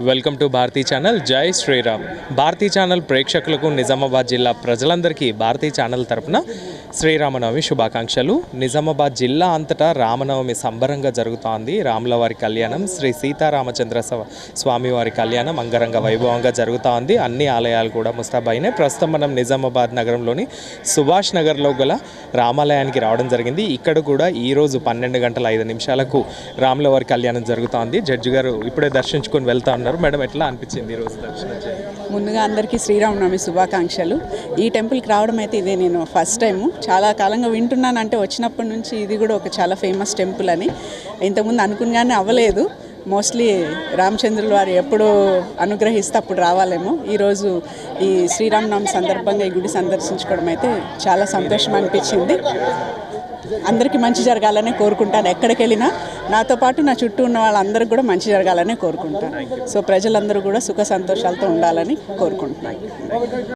Welcome to Bharati channel. జై Sriram. Bharati channel ప్రేక్షకులకు నిజామాబాద్ జిల్లా ప్రజలందరికీ భారతీ ఛానల్ తరపున శ్రీరామనవమి శుభాకాంక్షలు. నిజామాబాద్ జిల్లా అంతటా రామనవమి సంబరంగా జరుగుతోంది. రాములవారి కళ్యాణం శ్రీ సీతారామచంద్ర స్వామివారి కళ్యాణం అంగరంగ వైభవంగా జరుగుతోంది. అన్ని ఆలయాలు కూడా ముస్తాబైనాయి. ప్రస్తుతం మనం నిజామాబాద్ నగరంలోని సుభాష్ నగర్లో గల రామాలయానికి రావడం జరిగింది. ఇక్కడ కూడా ఈరోజు పన్నెండు గంటల ఐదు నిమిషాలకు రాములవారి కళ్యాణం జరుగుతోంది. జడ్జి గారు ఇప్పుడే దర్శించుకొని వెళ్తా ఉన్నారు. మేడం ఎట్లా అనిపించింది ఈరోజు దర్శనం ముందుగా అందరికీ శ్రీరామనవమి శుభాకాంక్షలు. ఈ టెంపుల్కి రావడం అయితే ఇదే నేను ఫస్ట్ టైం చాలా కాలంగా వింటున్నాను అంటే వచ్చినప్పటి నుంచి ఇది కూడా ఒక చాలా ఫేమస్ టెంపుల్ అని. ఇంతకుముందు అనుకునిగానే అవ్వలేదు. మోస్ట్లీ రామచంద్రుల వారు ఎప్పుడు అనుగ్రహిస్తే అప్పుడు రావాలేమో. ఈరోజు ఈ శ్రీరామనవమి సందర్భంగా ఈ గుడి సందర్శించుకోవడం అయితే చాలా సంతోషం అనిపించింది. అందరికీ మంచి జరగాలని కోరుకుంటాను. ఎక్కడికి వెళ్ళినా నాతో పాటు నా చుట్టూ ఉన్న వాళ్ళందరికీ కూడా మంచి జరగాలని కోరుకుంటాను. సో ప్రజలందరూ కూడా సుఖ సంతోషాలతో ఉండాలని కోరుకుంటున్నాను.